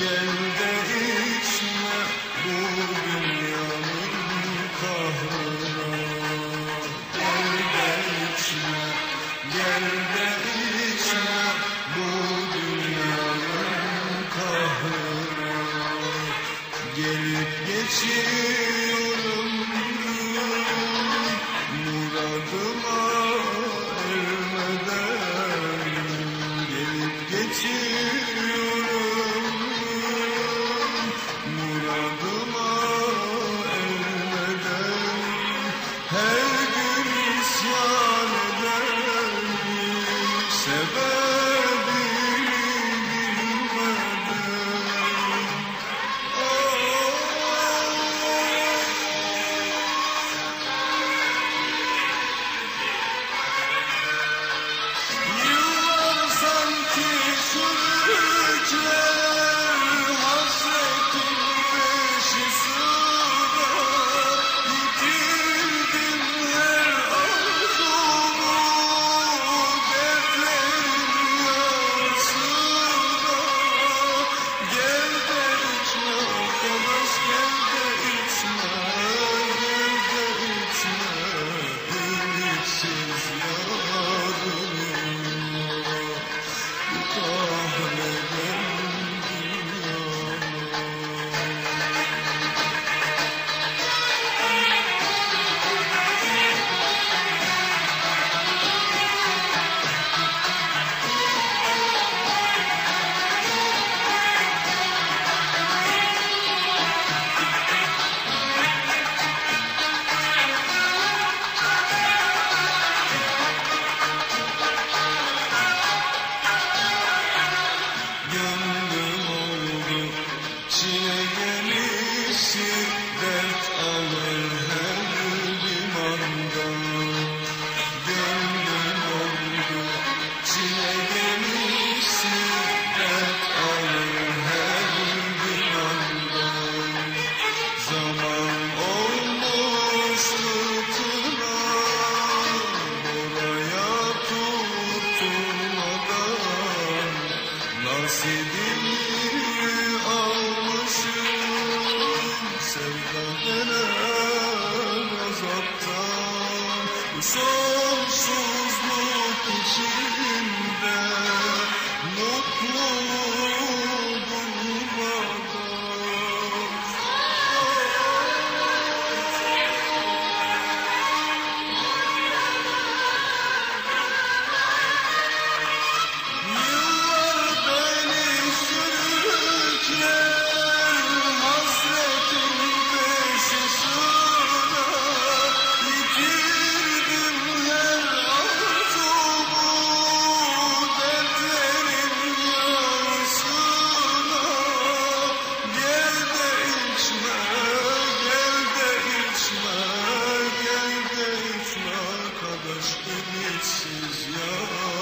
Gel de içme bu dünyanın kahrına Gel de içme, gel de içme bu dünyanın kahrına Gelip geçir So aşkın etsiz yalan